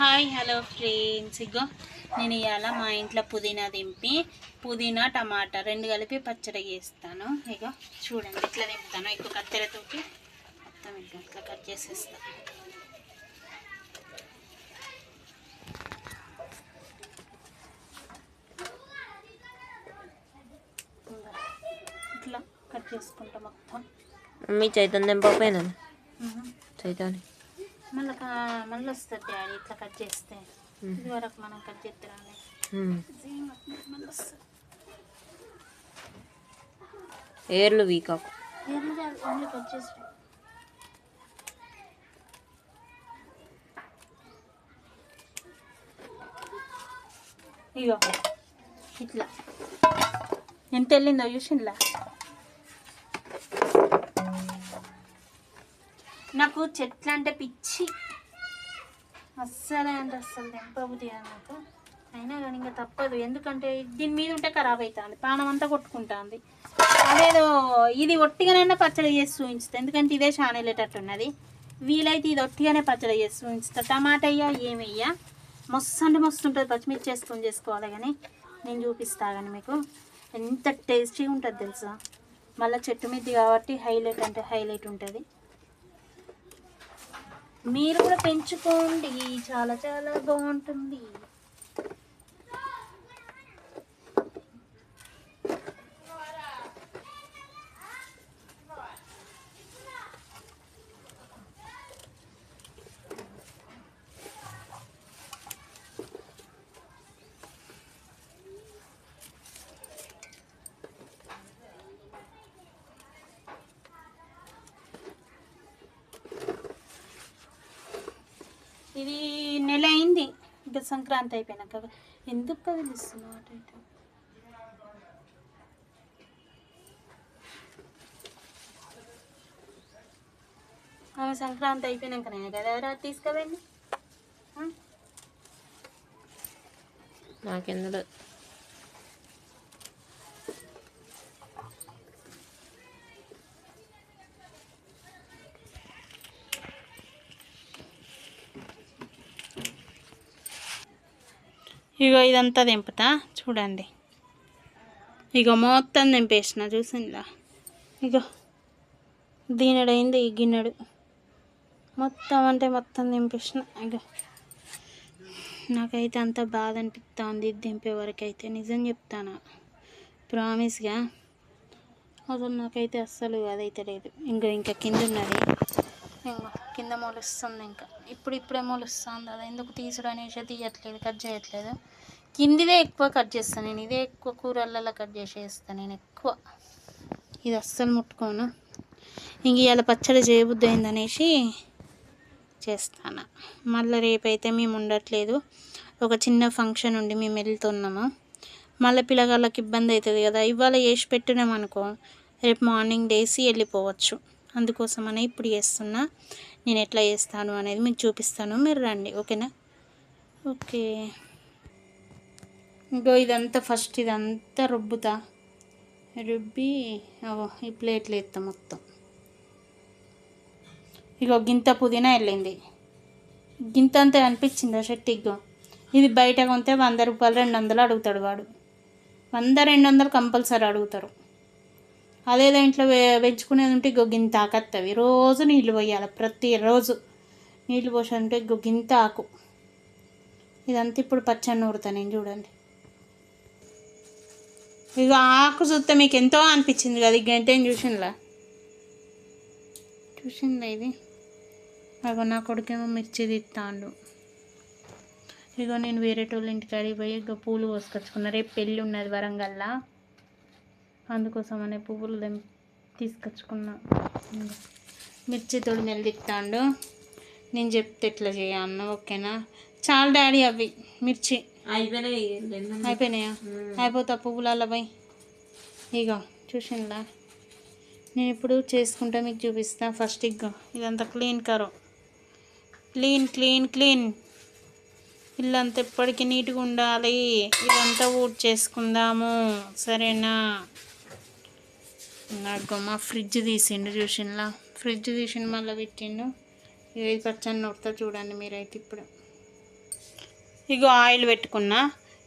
Hi hello friends ఇగో నేను ఇవాళ మా ఇంట్లో పుదీనా దింపి పుదీనా టమాటా రెండు కలిపి పచ్చడి చేస్తాను. ఇగో చూడండి ఇట్లా దింపుతాను. ఇక కత్తెరతోటి మొత్తం ఇట్లా ఇట్లా కట్ చేసేస్తాను ఇట్లా కట్ చేసుకుంటా మొత్తం. మమ్మీ చైతన్యం పాపేనా చైతన్య మళ్ళీ మళ్ళీ వస్తుంది డాడీ ఇట్లా కట్ చేస్తే. ఇది వరకు మనం కట్ వస్తుంది. ఏర్లు వీకాకు ఓన్లీ కట్ ఇగో ఇట్లా. ఎంత వెళ్ళిందో చూసిండ్లా? నాకు చెట్లు అంటే పిచ్చి. అస్సలే అంటే అస్సలు తెంపబుద్ది నాకు. అయినా కానీ ఇంకా తప్పదు. ఎందుకంటే దీని మీద ఉంటే ఖరాబ్ అవుతుంది పానం అంతా కొట్టుకుంటుంది. అదేదో ఇది ఒట్టిగానైనా పచ్చడి చేసి చూపించుతా ఎందుకంటే ఇదే చాలా ఉన్నది వీలైతే ఇది ఒట్టిగానే పచ్చడి చేసి చూపించుతా టమాటా అయ్యా ఏమయ్యా మస్తు అంటే మస్తు ఉంటుంది. పచ్చిమిర్చి వేసుకొని చేసుకోవాలి కానీ నేను చూపిస్తా కానీ మీకు. ఎంత టేస్టీగా ఉంటుంది తెలుసా? మళ్ళీ చెట్టు మీద కాబట్టి హైలైట్ అంటే హైలైట్ ఉంటుంది. మీరు కూడా పెంచుకోండి. చాలా చాలా బాగుంటుంది. ఇది నెల అయింది. ఇంకా సంక్రాంతి అయిపోయినాక ఎందుకు కదిలిస్తున్నావు అటు ఇటు? ఆమె సంక్రాంతి అయిపోయినాకనే కదా రా తీసుకువెళ్ళి? ఆ? ఇగో ఇదంతా దింపుతా చూడండి. ఇగో మొత్తం దింపేసిన చూసిందా ఇగో దీనడైంది ఈ గిన్నెడు. మొత్తం అంటే మొత్తం దింపేసిన ఇగో. నాకైతే అంత బాధ అనిపిస్తుంది దింపే వరకు అయితే నిజం చెప్తాను? ప్రామిస్గా అసలు నాకైతే అస్సలు అదైతే లేదు. ఇంకా ఇంకా కింద ఉన్నది ఇంకా కింద మొలుస్తుంది ఇంకా. ఇప్పుడు ఇప్పుడే మొలుస్తుంది. అది ఎందుకు తీసుడు అనేసి తీయట్లేదు కట్ చేయట్లేదు. కిందిదే ఎక్కువ కట్ చేస్తాను నేను. ఇదే ఎక్కువ కూరలలో కట్ చేసేస్తాను నేను ఎక్కువ. ఇది అస్సలు ముట్టుకోను. ఇంక ఇవాళ పచ్చడి చేయబుద్ధి అయిందనేసి చేస్తాను. మళ్ళీ రేపైతే మేము ఉండట్లేదు. ఒక చిన్న ఫంక్షన్ ఉండి మేము వెళ్తున్నాము. మళ్ళీ పిల్లగాళ్ళకి ఇబ్బంది అవుతుంది కదా. ఇవాళ వేసి పెట్టినాం అనుకో రేపు మార్నింగ్ డేసి వెళ్ళిపోవచ్చు. అందుకోసమనే ఇప్పుడు చేస్తున్నా. నేను ఎట్లా చేస్తాను అనేది మీకు చూపిస్తాను. మీరు రండి. ఓకేనా? ఓకే. ఇంకో ఇదంతా ఫస్ట్ ఇదంతా రుబ్బుతా. రుబ్బి ఈ ప్లేట్లు ఎత్తా మొత్తం. ఇగో గింత పుదీనా వెళ్ళింది గింత అంతా అనిపించిందా షర్ట్ ఇగో? ఇది బయట కొంటే వంద రూపాయలు రెండు వందలు అడుగుతాడు వాడు. వంద రెండు వందలు కంపల్సరీ అడుగుతారు. అదే దాంట్లో వే- పెంచుకునేది ఉంటే ఇగో గింత ఆకత్తవి రోజు నీళ్ళు పోయాలి ప్రతిరోజు నీళ్ళు పోసంటే ఇగో గింత ఆకు. ఇదంతా ఇప్పుడు పచ్చని నూరుతా నేను చూడండి. ఇక ఆకు చూస్తే మీకు ఎంతో అనిపించింది కదా ఈ గంటేం చూసిందిలా చూసిందా ఇది? అగో నా కొడుకేమో మిర్చి తిత్తాండు ఇగో నేను వేరే ఇంటికి అడిగిపోయి ఇక పూలు కోసుకొచ్చుకున్నా రేపు పెళ్ళి ఉన్నది వరంగల్లా. అందుకోసం అనే పువ్వులు తీసుకొచ్చుకున్నా. మిర్చి తోడు నెల తిత్తాండు నేను చెప్తే ఎట్లా చేయన్న ఓకేనా? చాలా డాడీ అవి మిర్చి. అయిపోయినాయి అయిపోయినాయా? అయిపోతా పువ్వులలో పోయి. ఇగో చూసిందా నేను ఇప్పుడు చేసుకుంటా మీకు చూపిస్తా. ఫస్ట్ ఇగో ఇదంతా క్లీన్ కరో క్లీన్ క్లీన్ క్లీన్. ఇల్లంతా ఎప్పటికీ నీట్గా ఉండాలి. ఇదంతా ఊడ్ చేసుకుందాము సరేనా? నాకు మా ఫ్రిడ్జ్ తీసిండు చూసిండ్లా ఫ్రిడ్జ్ తీసిండు మళ్ళీ పెట్టిండు ఇది పచ్చని నొడతా చూడండి మీరైతే ఇప్పుడు. ఇగో ఆయిల్ పెట్టుకున్నా.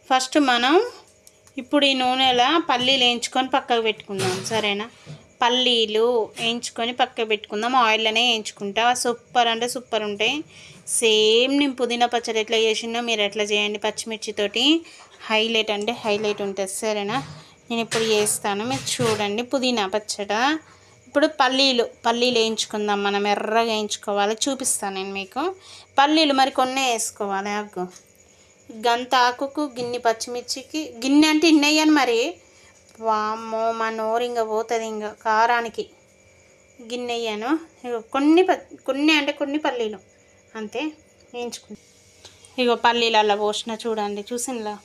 ఫస్ట్ మనం ఇప్పుడు ఈ నూనెలో పల్లీలు వేయించుకొని పక్కకు పెట్టుకుందాం సరేనా? పల్లీలు వేయించుకొని పక్కకు పెట్టుకుందాం ఆయిల్లోనే వేయించుకుంటా. సూపర్ అంటే సూపర్ ఉంటాయి. సేమ్ నేను పుదీనా పచ్చడి ఎట్లా చేసినా మీరు ఎట్లా చేయండి పచ్చిమిర్చితోటి. హైలైట్ అంటే హైలైట్ ఉంటుంది సరేనా? నేను ఇప్పుడు వేస్తాను మీరు చూడండి పుదీనా పచ్చడి. ఇప్పుడు పల్లీలు పల్లీలు వేయించుకుందాం. మనం ఎర్రగా వేయించుకోవాలి. చూపిస్తాను నేను మీకు. పల్లీలు మరి కొన్ని వేసుకోవాలి. ఆకు గంత ఆకుకు గిన్నె పచ్చిమిర్చికి గిన్నె అంటే ఇన్నయ్యాను మరి. వామ్మో మా నోరు ఇంకా పోతుంది ఇంకా కారానికి. గిన్నె అయ్యాను ఇగో కొన్ని ప- కొన్ని అంటే కొన్ని పల్లీలు. అంతే. వేయించుకుంటాను ఇగో పల్లీలు అలా పోసిన చూడండి. చూసినలా?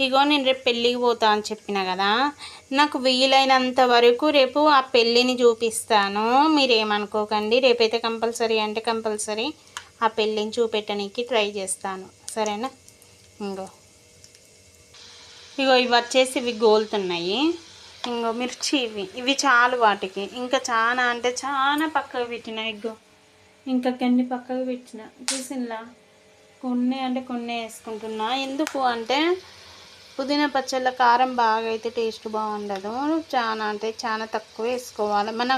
ఇగో నేను రేపు పెళ్ళికి పోతా అని చెప్పిన కదా నాకు వీలైనంత వరకు రేపు ఆ పెళ్ళిని చూపిస్తాను. మీరేమనుకోకండి రేపైతే కంపల్సరీ అంటే కంపల్సరీ ఆ పెళ్ళిని చూపెట్టడానికి ట్రై చేస్తాను. సరేనా? ఇంకో ఇగో ఇవి వచ్చేసి ఇవి గోలుతున్నాయి. ఇంకో మిర్చి ఇవి. ఇవి చాలు వాటికి. ఇంకా చాలా అంటే చాలా పక్కకు పెట్టిన ఇగో. ఇంకా కన్ని పక్కకు పెట్టిన. చూసినలా? కొన్ని అంటే కొన్ని వేసుకుంటున్నా. ఎందుకు అంటే పుదీనా పచ్చళ్ళ కారం బాగా అయితే టేస్ట్ బాగుండదు. చాలా అంటే చాలా తక్కువ వేసుకోవాలి. మన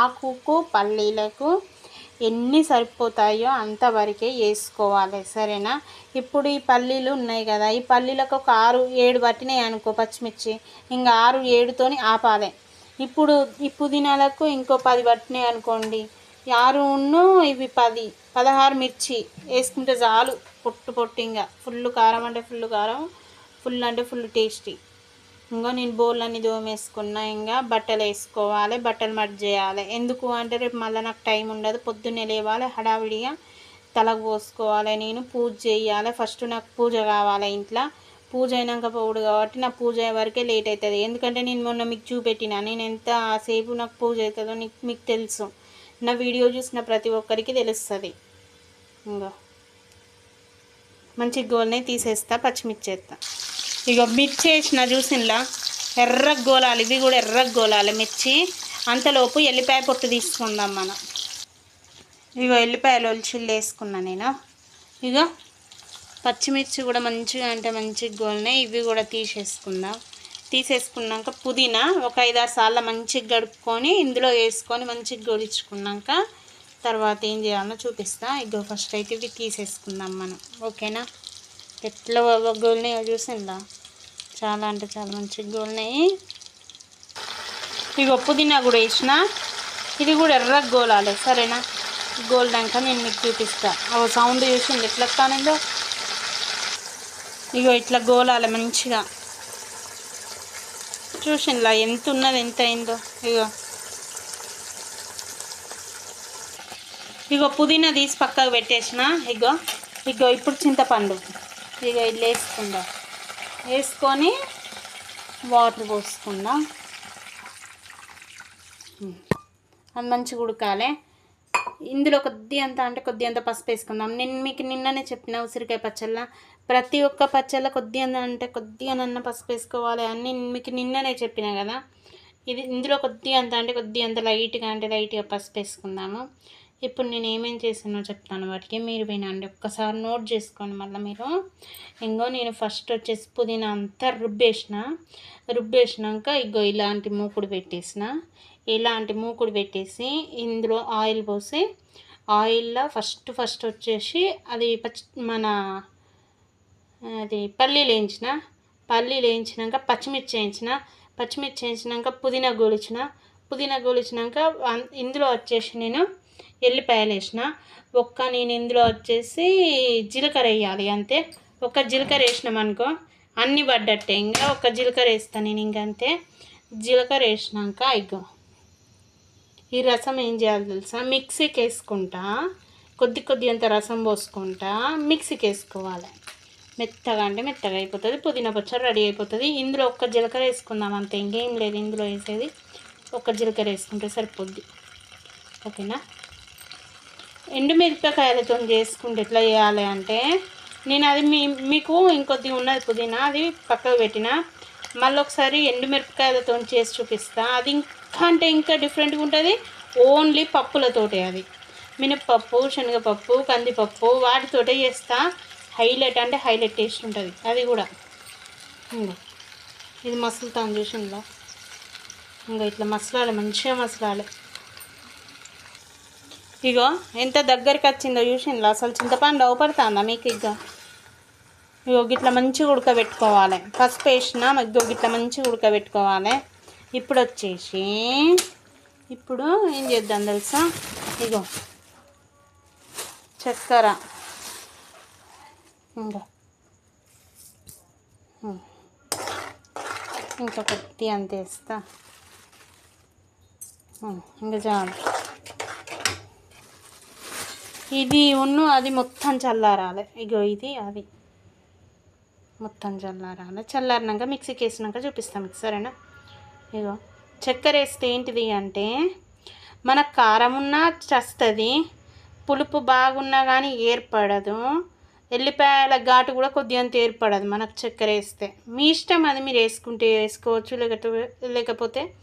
ఆకుకు పల్లీలకు ఎన్ని సరిపోతాయో అంతవరకే వేసుకోవాలి. సరేనా? ఇప్పుడు ఈ పల్లీలు ఉన్నాయి కదా. ఈ పల్లీలకు ఒక ఆరు ఏడు పట్టినాయి అనుకో పచ్చిమిర్చి. ఇంకా ఆరు ఏడుతోని ఆపాలి. ఇప్పుడు ఈ పుదీనాలకు ఇంకో పది పట్టినాయి అనుకోండి. ఆరు ఉన్ను ఇవి పది పదహారు మిర్చి వేసుకుంటే చాలు. పొట్టు పొట్టు ఇంకా. ఫుల్ కారం అంటే ఫుల్ కారం. ఫుల్ అంటే ఫుల్ టేస్టీ. ఇంకా నేను బౌల్లన్నీ దోమేసుకున్నా ఇంకా బట్టలు వేసుకోవాలి బట్టలు మట్ చేయాలి. ఎందుకు అంటే రేపు మళ్ళీ నాకు టైం ఉండదు పొద్దున్నే లేవాలి హడావిడిగా తలకు పోసుకోవాలి నేను పూజ చేయాలి. ఫస్ట్ నాకు పూజ కావాలి ఇంట్లో. పూజ అయినాక పోడు కాబట్టి నా పూజ అయ్యే వరకే లేట్ అవుతుంది ఎందుకంటే నేను మొన్న మీకు చూపెట్టిన నేను ఎంత సేపు నాకు పూజ అవుతుందో నీకు మీకు తెలుసు. నా వీడియో చూసిన ప్రతి ఒక్కరికి తెలుస్తుంది. ఇంకా మంచి గోల్నే తీసేస్తా పచ్చిమిర్చి వేస్తా ఇక మిర్చి వేసిన చూసినలా? ఎర్ర గోలాలి ఇవి కూడా ఎర్ర గోలాలి మిర్చి. అంతలోపు ఎల్లిపాయ పొట్టు తీసుకుందాం మనం. ఇగో ఎల్లిపాయలు ఒలిచిల్లు వేసుకున్నా నేను. ఇగో పచ్చిమిర్చి కూడా మంచిగా అంటే మంచిగా గోలినాయి. ఇవి కూడా తీసేసుకుందాం. తీసేసుకున్నాక పుదీనా ఒక ఐదారు సార్లు మంచిగా గడుపుకొని ఇందులో వేసుకొని మంచిగా గోడించుకున్నాక తర్వాత ఏం చేయాలో చూపిస్తా. ఇగో ఫస్ట్ అయితే ఇవి తీసేసుకుందాం మనం. ఓకేనా? ఎట్లా గోలినాయో చూసిందా? చాలా అంటే చాలా మంచిగా గోలినాయి. ఇగో పుదీనా కూడా వేసిన. ఇది కూడా ఎర్ర గోలాలి సరేనా? గోల్డాక నేను మీకు చూపిస్తా. అవి సౌండ్ చూసింది ఎట్లా కానిందో ఇగో ఇట్లా గోలాలి మంచిగా. చూసిందిలా ఎంత ఉన్నది ఎంత అయిందో? ఇగో. ఇగో పుదీనా తీసి పక్కకు పెట్టేసిన ఇగో. ఇగో ఇప్పుడు చింతపండు. ఇక ఇల్లు వేసుకుందా వేసుకొని వాటర్ పోసుకుందాం. అది మంచిగా ఉడకాలి. ఇందులో కొద్ది అంత అంటే కొద్ది అంత పసుపు వేసుకుందాం. నేను మీకు నిన్ననే చెప్పిన ఉసిరికాయ పచ్చళ్ళ. ప్రతి ఒక్క పచ్చళ్ళ కొద్ది అంత అంటే కొద్దిగా నన్న పసుపు వేసుకోవాలి అని మీకు నిన్ననే చెప్పిన కదా. ఇది ఇందులో కొద్ది అంత అంటే కొద్ది అంత లైట్గా అంటే లైట్గా పసుపు వేసుకుందాము. ఇప్పుడు నేను ఏమేం చేసానో చెప్తాను వాటికి. మీరు వినండి. ఒక్కసారి నోట్ చేసుకోండి మళ్ళీ మీరు. ఇంకో నేను ఫస్ట్ వచ్చేసి పుదీనా అంతా రుబ్బేసిన. రుబ్బేసినాక ఇగో ఇలాంటి మూకుడు పెట్టేసిన. ఇలాంటి మూకుడు పెట్టేసి ఇందులో ఆయిల్ పోసి ఆయిల్లో ఫస్ట్ ఫస్ట్ వచ్చేసి అది పచ్చి మన అది పల్లీలు వేయించిన. పల్లీలు వేయించినాక పచ్చిమిర్చి వేయించిన. పచ్చిమిర్చి వేయించినాక పుదీనా గోలిచిన. పుదీనా గోలిచినాక ఇందులో వచ్చేసి నేను ఎల్లిపాయలు వేసిన. ఒక్క నేను ఇందులో వచ్చేసి జీలకర్ర వేయాలి అంతే. ఒక్క జీలకర్ర వేసినాం అనుకో అన్ని పడ్డట్టే. ఇంకా ఒక్క జీలకర్ర వేస్తాను నేను ఇంకంతే జీలకర్ర వేసినాక ఇగో ఈ రసం ఏం చేయాలి తెలుసా? మిక్సీకి వేసుకుంటా కొద్ది కొద్ది అంత రసం పోసుకుంటా మిక్సీకి వేసుకోవాలి. మెత్తగా అంటే మెత్తగా అయిపోతుంది పుదీనా పచ్చడి రెడీ అయిపోతుంది. ఇందులో ఒక్క జీలకర్ర వేసుకుందాం అంతే. ఇంకేం లేదు ఇందులో వేసేది. ఒక్క జీలకర్ర వేసుకుంటే సరిపోద్ది. ఓకేనా? ఎండుమిరపకాయలతో చేసుకుంటే ఎట్లా చేయాలి అంటే నేను అది మీ మీకు ఇంకొద్ది ఉన్నది పుదీనా అది పక్కకు పెట్టిన మళ్ళీ ఒకసారి ఎండుమిరపకాయలతో చేసి చూపిస్తా. అది ఇంకా అంటే ఇంకా డిఫరెంట్గా ఉంటుంది ఓన్లీ పప్పులతోటే అది. మినప్పప్పు శనగపప్పు కందిపప్పు వాటితోటే చేస్తా. హైలైట్ అంటే హైలైట్ టేస్ట్ ఉంటుంది అది కూడా. ఇంగో ఇది మసులుతాను చూసిందా ఇంకా ఇట్లా మసలాలి మంచిగా మసలాలి. ఇగో ఎంత దగ్గరికి వచ్చిందో చూసిండ్రు? అసలు చింతపండు అవపడుతుందా మీకు ఇక ఇగో గిట్ల మంచిగా ఉడకబెట్టుకోవాలి. పసుపు వేసిన ఇగో గిట్ల మంచిగా ఉడకబెట్టుకోవాలి. ఇప్పుడు వచ్చేసి ఇప్పుడు ఏం చేద్దాం తెలుసా? ఇగో చక్కెర. ఇంకా ఇంకా కొద్ది అంత వేస్తా. ఇంకా చాలు. ఇది ఉన్ను అది మొత్తం చల్లారాలి. ఇగో ఇది అది. మొత్తం చల్లారాలి. చల్లారినాక మిక్సీకి వేసినాక చూపిస్తాం మీకు సరేనా? ఇగో చక్కెర వేస్తే ఏంటిది అంటే మన కారం ఉన్నా చస్తుంది పులుపు బాగున్నా కానీ ఏర్పడదు ఎల్లిపాయల ఘాటు కూడా కొద్దిగా అంత ఏర్పడదు మనకు చక్కెర వేస్తే. మీ ఇష్టం అది మీరు వేసుకుంటే వేసుకోవచ్చు లేకపోతే లేకపోతే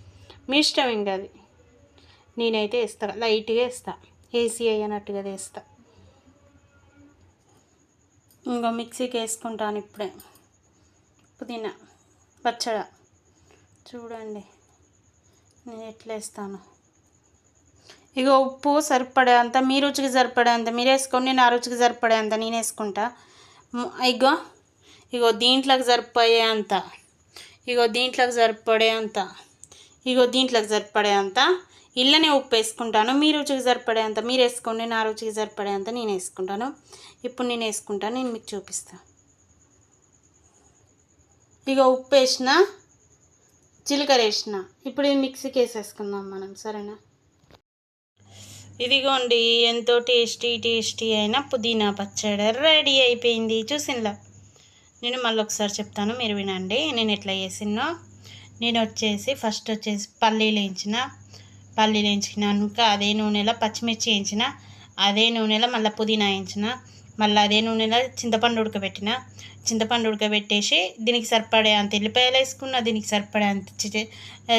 మీ ఇష్టం ఇంకా అది. నేనైతే వేస్తా లైట్గా వేస్తాను ఏసీ అయ్యనట్టుగా తీస్తా ఇంకో మిక్సీకి వేసుకుంటాను ఇప్పుడే. పుదీనా పచ్చడ. చూడండి నేను ఎట్లా వేస్తాను. ఇక ఉప్పు సరిపడే అంత మీ రుచికి సరిపడే అంత మీరు వేసుకోండి నా రుచికి సరిపడే అంత నేను వేసుకుంటా. ఇగో ఇగో దీంట్లోకి సరిపోయే అంత. ఇగో దీంట్లోకి సరిపడే అంత. ఇగో దీంట్లోకి సరిపడే అంత. ఇళ్ళనే ఉప్పు వేసుకుంటాను మీ రుచికి సరిపడేంత మీరు వేసుకోండి నా రుచికి సరిపడేంత నేను వేసుకుంటాను. ఇప్పుడు నేను వేసుకుంటాను నేను మీకు చూపిస్తాను ఇక ఉప్పు వేసిన జీలకర్ర వేసిన. ఇప్పుడు ఇది మిక్సీకి వేసేసుకుందాం మనం సరేనా? ఇదిగోండి ఎంతో టేస్టీ టేస్టీ అయిన పుదీనా పచ్చడి రెడీ అయిపోయింది. చూసిందా నేను మళ్ళీ ఒకసారి చెప్తాను మీరు వినండి. నేను ఎట్లా చేసినో నేను వచ్చేసి ఫస్ట్ వచ్చేసి పల్లీలు వేయించిన. పల్లీలు వేయించినాక అదే నూనెలో పచ్చిమిర్చి వేయించిన అదే నూనెలో మళ్ళీ పుదీనా వేయించిన మళ్ళీ అదే నూనెలో చింతపండు ఉడకబెట్టిన చింతపండు ఉడకబెట్టేసి దీనికి సరిపడే అంత ఎల్లిపాయలు వేసుకున్న దీనికి సరిపడే అంత చి-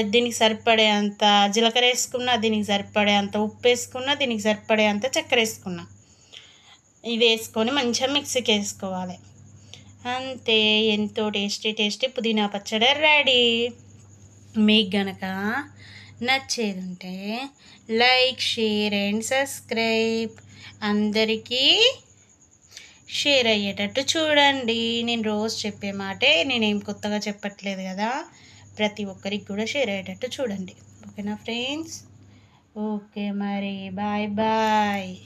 దీనికి సరిపడే అంత జీలకర్ర వేసుకున్న దీనికి సరిపడే అంత ఉప్పు వేసుకున్న దీనికి సరిపడే అంత చక్కెర వేసుకున్న. ఇది వేసుకొని మంచిగా మిక్సీకి వేసుకోవాలి. అంతే ఎంతో టేస్టీ టేస్టీ పుదీనా పచ్చడి రెడీ. మీకు గనక నచ్చేది ఉంటే లైక్ షేర్ అండ్ సబ్స్క్రైబ్. అందరికీ షేర్ అయ్యేటట్టు చూడండి. నేను రోజు చెప్పే మాటే నేనేం కొత్తగా చెప్పట్లేదు కదా. ప్రతి ఒక్కరికి కూడా షేర్ అయ్యేటట్టు చూడండి. ఓకేనా ఫ్రెండ్స్? ఓకే మరి. Bye bye.